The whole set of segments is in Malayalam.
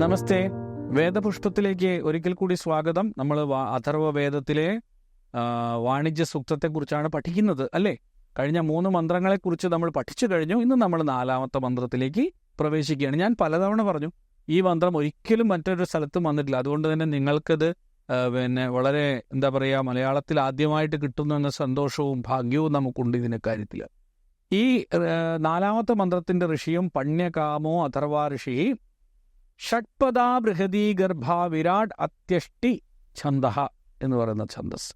നമസ്തേ. വേദപുഷ്പത്തിലേക്ക് ഒരിക്കൽ കൂടി സ്വാഗതം. നമ്മൾ അഥർവ വേദത്തിലെ വാണിജ്യ സൂക്തത്തെക്കുറിച്ചാണ് പഠിക്കുന്നത് അല്ലേ? കഴിഞ്ഞ മൂന്ന് മന്ത്രങ്ങളെക്കുറിച്ച് നമ്മൾ പഠിച്ചു കഴിഞ്ഞു. ഇന്ന് നമ്മൾ നാലാമത്തെ മന്ത്രത്തിലേക്ക് പ്രവേശിക്കുകയാണ്. ഞാൻ പലതവണ പറഞ്ഞു ഈ മന്ത്രം ഒരിക്കലും മറ്റൊരു സ്ഥലത്തും വന്നിട്ടില്ല. അതുകൊണ്ട് തന്നെ നിങ്ങൾക്കത് പിന്നെ വളരെ എന്താ പറയുക മലയാളത്തിൽ ആദ്യമായിട്ട് കിട്ടുന്നു എന്ന സന്തോഷവും ഭാഗ്യവും നമുക്കുണ്ട് ഇതിന്റെ കാര്യത്തിൽ. ഈ നാലാമത്തെ മന്ത്രത്തിന്റെ ഋഷിയും പണ്യകാമോ അഥർവ ഋഷി ഷഡ്പദാ ബൃഹതി ഗർഭ വിരാട് അത്യഷ്ടി ഛന്ദ എന്ന് പറയുന്ന ഛന്ദസ്.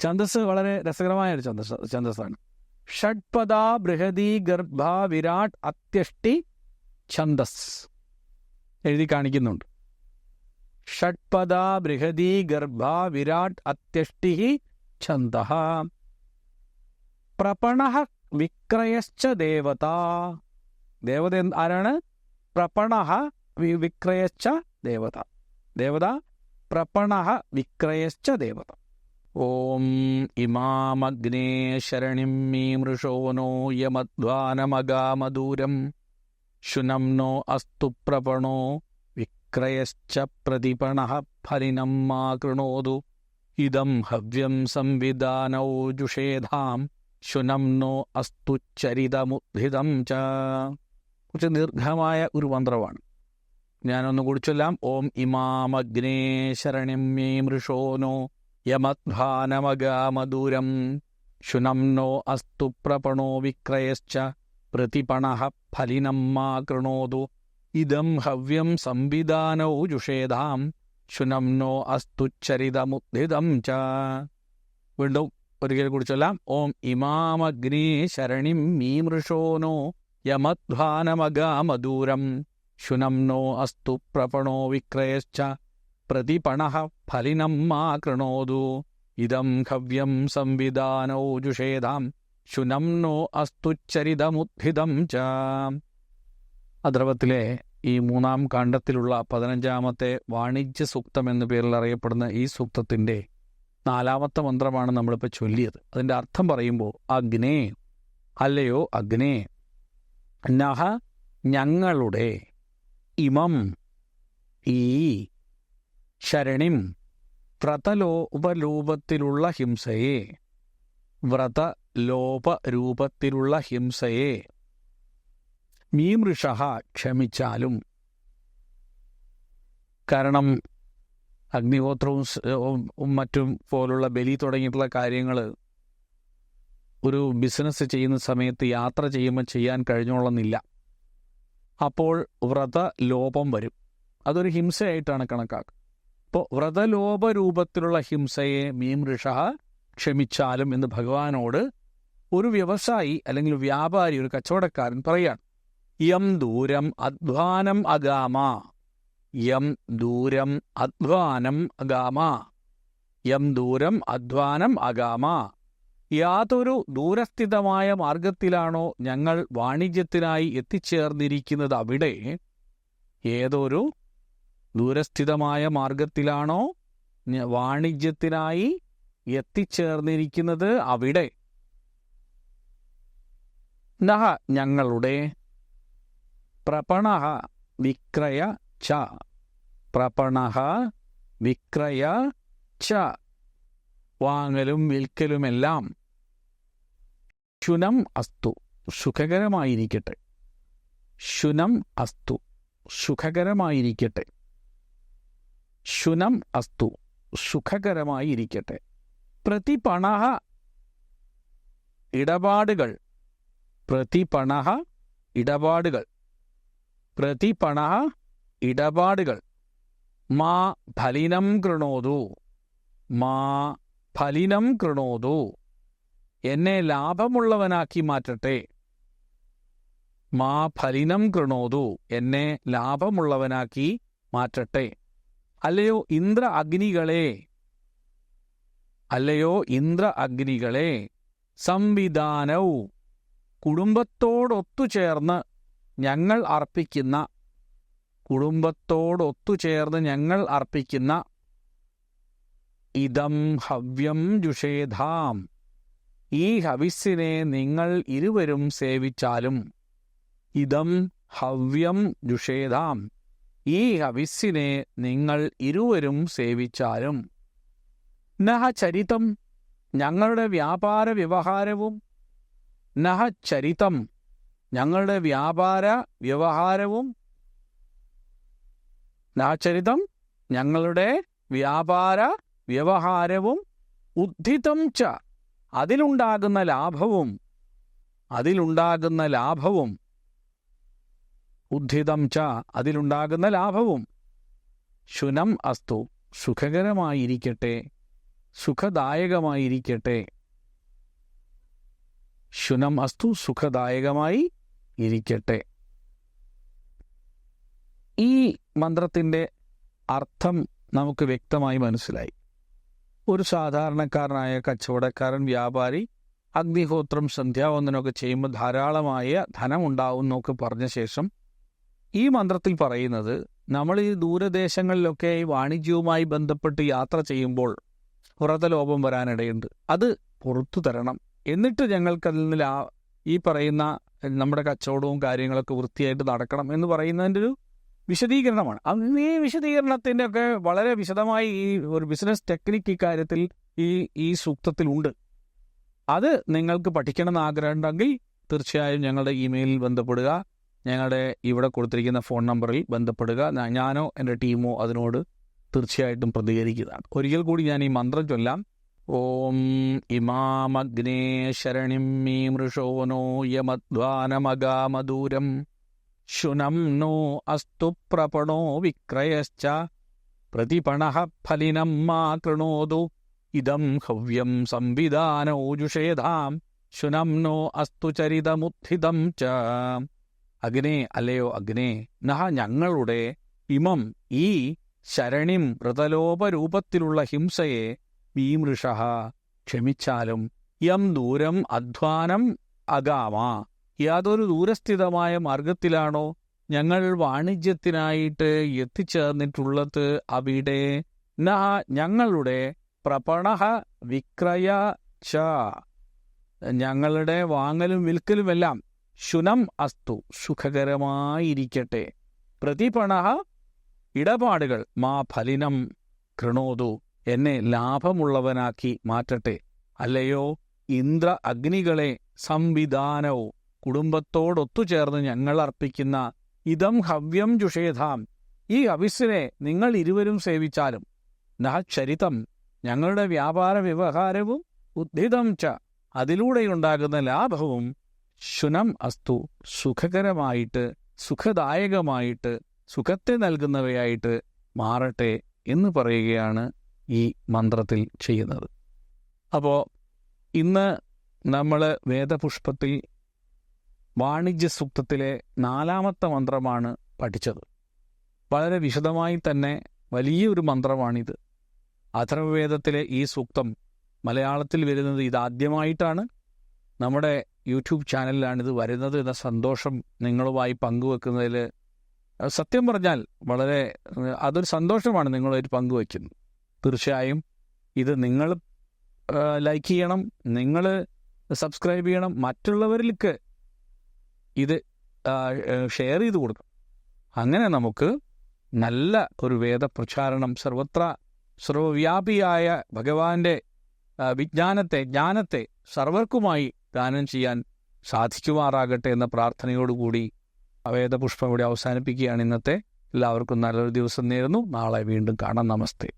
ഛന്ദസ് വളരെ രസകരമായ ഒരു ഛന്ദസ് ഛന്ദസ്സാണ്. ഷഡ്പദാ ബൃഹതി ഗർഭ വിരാട് അത്യഷ്ടി ഛന്ദസ്. എഴുതി കാണിക്കുന്നുണ്ട്. ഷഡ്പദാ ബൃഹതി ഗർഭ വിരാട് അത്യഷ്ടി ഛന്ദ പ്രപണ വിക്രയശ്ച ദേവത. ദേവത ആരാണ്? പ്രപണ വിക്രയശ്ച ദേവത. ദേവത പ്രപണ വിക്രയശ്ച ദേവത. ഓം ഇമാമഗ്നേ ശരണിം മീമൃഷോ നോ യമധ്വാനമഗാമദൂരം ശുനം നോ അസ്തു പ്രപണോ വിക്രയശ്ച പ്രതിപണ ഫലിനം മാ കൃണോതു ഇദം ഹവ്യം സംവിധാനോ ജുഷേധാം. ശുനം നോ അസ്തു ചരിതമുദ്ധിതം ച. കുറച്ച് ദീർഘമായ ഒരു മന്ത്രമാണ് ഞാനൊന്ന് കൂടി ചൊല്ലാം ഓം ഇമാമഗ്നേ ശരണ്യം മേ മൃഷോനോ യമധ്വാനമഗാമദൂരം ശുനം നോ അസ്തു പ്രപണോ വിക്രയശ്ച പ്രതിപണ ഫലിനം മാ കൃണോതു. ഇതം ഹവ്യം സംവിധാനൗ ജുഷേധാം. ശുനംനോ അസ്തു ചരിതമുദ്ധിതം ച. വീണ്ടും ഒരിക്കൽ കൂടി ചൊല്ലാം ഓം ഇമാമഗ്നേ ശരണിം മീമൃഷോനോ യമധ്വാനമഗാമദൂരം ശുനം നോ അസ്തു പ്രപണോ വിക്രയശ്ച പ്രതിപണ ഫലിനം മാ കൃണോതു ഇദം ഹവ്യം സംവിധാനോ ജുഷേധാം ശുനംനോ അസ്തു ചരിതമുദ്ധിതം ച അദ്രവത്തിലെ ഈ മൂന്നാം കാണ്ഡത്തിലുള്ള പതിനഞ്ചാമത്തെ വാണിജ്യ സൂക്തം എന്ന പേരിൽ അറിയപ്പെടുന്ന ഈ സൂക്തത്തിന്റെ നാലാമത്തെ മന്ത്രമാണ് നമ്മളിപ്പോൾ ചൊല്ലിയത്. അതിന്റെ അർത്ഥം പറയുമ്പോൾ അഗ്നേ അല്ലയോ അഗ്നേ നഹ ഞങ്ങളുടെ ഇമം ഈ ശരണിം വ്രതലോപരൂപത്തിലുള്ള ഹിംസയെ വ്രതലോപരൂപത്തിലുള്ള ഹിംസയെ മീമൃഷ ക്ഷമിച്ചാലും. കാരണം അഗ്നിഹോത്രവും മറ്റും പോലുള്ള ബലി തുടങ്ങിയിട്ടുള്ള കാര്യങ്ങൾ ഒരു ബിസിനസ് ചെയ്യുന്ന സമയത്ത് യാത്ര ചെയ്യുമ്പോൾ ചെയ്യാൻ കഴിഞ്ഞോളന്നില്ല. അപ്പോൾ വ്രതലോപം വരും. അതൊരു ഹിംസയായിട്ടാണ് കണക്കാക്കുക അപ്പോൾ വ്രതലോപ രൂപത്തിലുള്ള ഹിംസയെ മീം ഋഷ ക്ഷമിച്ചാലും എന്ന് ഭഗവാനോട് ഒരു വ്യവസായി അല്ലെങ്കിൽ വ്യാപാരി ഒരു കച്ചവടക്കാരൻ പറയാണ്. യം ദൂരം അധ്വാനം അഗാമ. യം ദൂരം അധ്വാനം അഗാമ. യം ദൂരം അധ്വാനം അഗാമ. യാതൊരു ദൂരസ്ഥിതമായ മാർഗത്തിലാണോ ഞങ്ങൾ വാണിജ്യത്തിനായി എത്തിച്ചേർന്നിരിക്കുന്നത് അവിടെ? ഏതൊരു ദൂരസ്ഥിതമായ മാർഗത്തിലാണോ വാണിജ്യത്തിനായി എത്തിച്ചേർന്നിരിക്കുന്നത് അവിടെ? നഹ ഞങ്ങളുടെ പ്രപണ വിക്രയ ച. പ്രപണ വിക്രയ ച. വാങ്ങലും വിൽക്കലുമെല്ലാം ശുനം അസ്തു സുഖകരമായിരിക്കട്ടെ. ശുനം അസ്തു സുഖകരമായിരിക്കട്ടെ. ശുനം അസ്തു സുഖകരമായിരിക്കട്ടെ. പ്രതിപണ ഇടപാടുകൾ. പ്രതിപണ ഇടപാടുകൾ. പ്രതിപണ ഇടപാടുകൾ. മാ ഫലിനം കൃണോതു. മാ ഫലിനം കൃണോതു. എന്നെ ലാഭമുള്ളവനാക്കി മാറ്റട്ടെ. മാ ഫലിനം കൃണോതു എന്നെ ലാഭമുള്ളവനാക്കി മാറ്റട്ടെ. അല്ലയോ ഇന്ദ്ര അഗ്നികളെ? അല്ലയോ ഇന്ദ്ര അഗ്നികളെ? സംവിധാനവും കുടുംബത്തോടൊത്തുചേർന്ന് ഞങ്ങൾ അർപ്പിക്കുന്ന കുടുംബത്തോടൊത്തുചേർന്ന് ഞങ്ങൾ അർപ്പിക്കുന്ന ഇതം ഹവ്യം ജുഷേധാം. ഈ ഹവിസ്സിനെ നിങ്ങൾ ഇരുവരും സേവിച്ചാലും ഇതം ഹവ്യം ജുഷേതാം. ഈ ഹവിസ്സിനെ നിങ്ങൾ ഇരുവരും സേവിച്ചാലും. നഹ ചരിതം ഞങ്ങളുടെ വ്യാപാര വ്യവഹാരവും. നഹ ചരിതം ഞങ്ങളുടെ വ്യാപാര വ്യവഹാരവും. നഹ ചരിതം ഞങ്ങളുടെ വ്യാപാര വ്യവഹാരവും. ഉദ്ധിതം ച അതിലുണ്ടാകുന്ന ലാഭവും അതിലുണ്ടാകുന്ന ലാഭവും ഉദ്ധിതം ച അതിലുണ്ടാകുന്ന ലാഭവും ശുനം അസ്തു സുഖകരമായിരിക്കട്ടെ സുഖദായകമായിരിക്കട്ടെ. ശുനം അസ്തു സുഖദായകമായി ഇരിക്കട്ടെ. ഈ മന്ത്രത്തിന്റെ അർത്ഥം നമുക്ക് വ്യക്തമായി മനസ്സിലായി. ഒരു സാധാരണക്കാരനായ കച്ചവടക്കാരൻ വ്യാപാരി അഗ്നിഹോത്രം സന്ധ്യാവന്ദനമൊക്കെ ചെയ്യുമ്പോൾ ധാരാളമായ ധനമുണ്ടാവും എന്നൊക്കെ പറഞ്ഞ ശേഷം ഈ മന്ത്രത്തിൽ പറയുന്നത് നമ്മൾ ഈ ദൂരദേശങ്ങളിലൊക്കെ ഈ വാണിജ്യവുമായി ബന്ധപ്പെട്ട് യാത്ര ചെയ്യുമ്പോൾ വ്രതലോപം വരാനിടയുണ്ട്. അത് പുറത്തു തരണം. എന്നിട്ട് ഞങ്ങൾക്കതിൽ നിന്ന് ഈ പറയുന്ന നമ്മുടെ കച്ചവടവും കാര്യങ്ങളൊക്കെ വൃത്തിയായിട്ട് നടക്കണം എന്ന് പറയുന്നതിന്റെ ഒരു വിശദീകരണമാണ്. അത് ഈ വിശദീകരണത്തിന്റെ ഒക്കെ വളരെ വിശദമായി ഈ ഒരു ബിസിനസ് ടെക്നിക്ക് ഇക്കാര്യത്തിൽ ഈ ഈ സൂക്തത്തിലുണ്ട് അത് നിങ്ങൾക്ക് പഠിക്കണമെന്ന് ആഗ്രഹമുണ്ടെങ്കിൽ തീർച്ചയായും ഞങ്ങളുടെ ഇമെയിലിൽ ബന്ധപ്പെടുക. ഞങ്ങളുടെ ഇവിടെ കൊടുത്തിരിക്കുന്ന ഫോൺ നമ്പറിൽ ബന്ധപ്പെടുക. ഞാനോ എന്റെ ടീമോ അതിനോട് തീർച്ചയായിട്ടും പ്രതികരിക്കുന്നതാണ്. ഒരിക്കൽ കൂടി ഞാൻ ഈ മന്ത്രം ചൊല്ലാം. ഓം ഇമാമഗ്നേ ശരണിം മീ മൃഷോനോ ശുനം നോ അസ്തു പ്രപണോ വിക്രയശ്ച फलिनं ഫലിനം മാ കൃണോതു ഇദം ഹവ്യം സംവിധാനോജുഷേധാം ശുനം നോ അസ്തു ചരിതമുത്ഥിതം ച അഗ്നേ അല്ലയോ അഗ്നേ നഹ ഞങ്ങളുടെ ഇമം ഈ ശരണിം വ്രതലോപരൂപത്തിലുള്ള ഹിംസയെ ഭീമൃഷ ക്ഷമിച്ചാലും യം ദൂരം അധ്വാനം അഗാമ। യാതൊരു ദൂരസ്ഥിതമായ മാർഗത്തിലാണോ ഞങ്ങൾ വാണിജ്യത്തിനായിട്ട് എത്തിച്ചേർന്നിട്ടുള്ളത്? അവിടെ ന ഞങ്ങളുടെ പ്രപണഹ വിക്രയ ച. ഞങ്ങളുടെ വാങ്ങലും വിൽക്കലുമെല്ലാം ശുനം അസ്തു സുഖകരമായിരിക്കട്ടെ. പ്രതിപണഹ ഇടപാടുകൾ മാ ഫലിനം കൃണോതു എന്നെ ലാഭമുള്ളവനാക്കി മാറ്റട്ടെ. അല്ലയോ ഇന്ദ്ര അഗ്നികളെ സംവിധാനവും കുടുംബത്തോടൊത്തുചേർന്ന് ഞങ്ങൾ അർപ്പിക്കുന്ന ഇതം ഹവ്യം ജുഷേധാം. ഈ ഹവിസിനെ നിങ്ങൾ ഇരുവരും സേവിച്ചാലും നഹ ചരിതം ഞങ്ങളുടെ വ്യാപാര വ്യവഹാരവും ഉദ്ധിതം ച അതിലൂടെയുണ്ടാകുന്ന ലാഭവും ശുനം അസ്തു സുഖകരമായിട്ട് സുഖദായകമായിട്ട് സുഖത്തെ നൽകുന്നവയായിട്ട് മാറട്ടെ എന്ന് പറയുകയാണ് ഈ മന്ത്രത്തിൽ ചെയ്യുന്നത്. അപ്പോൾ ഇന്ന് നമ്മൾ വേദപുഷ്പത്തിൽ വാണിജ്യ സൂക്തത്തിലെ നാലാമത്തെ മന്ത്രമാണ് പഠിച്ചത്. വളരെ വിശദമായി തന്നെ വലിയൊരു മന്ത്രമാണിത്. അഥർവവേദത്തിലെ ഈ സൂക്തം മലയാളത്തിൽ വരുന്നത് ഇതാദ്യമായിട്ടാണ്. നമ്മുടെ യൂട്യൂബ് ചാനലിലാണിത് വരുന്നത് എന്ന സന്തോഷം നിങ്ങളുമായി പങ്കുവെക്കുന്നതിൽ സത്യം പറഞ്ഞാൽ വളരെ അതൊരു സന്തോഷമാണ് നിങ്ങളുമായിട്ട് പങ്കുവയ്ക്കുന്നത് തീർച്ചയായും ഇത് നിങ്ങൾ ലൈക്ക് ചെയ്യണം നിങ്ങൾ സബ്സ്ക്രൈബ് ചെയ്യണം മറ്റുള്ളവരിലേക്ക് ഇത് ഷെയർ ചെയ്ത് കൊടുക്കണം. അങ്ങനെ നമുക്ക് നല്ല ഒരു വേദപ്രചാരണം സർവത്ര സർവവ്യാപിയായ ഭഗവാന്റെ വിജ്ഞാനത്തെ ജ്ഞാനത്തെ സർവർക്കുമായി ദാനം ചെയ്യാൻ സാധിക്കുമാറാകട്ടെ എന്ന പ്രാർത്ഥനയോടുകൂടി വേദപുഷ്പം ഇവിടെ അവസാനിപ്പിക്കുകയാണ്. ഇന്നത്തെ എല്ലാവർക്കും നല്ലൊരു ദിവസം നേരുന്നു. നാളെ വീണ്ടും കാണാം. നമസ്തേ.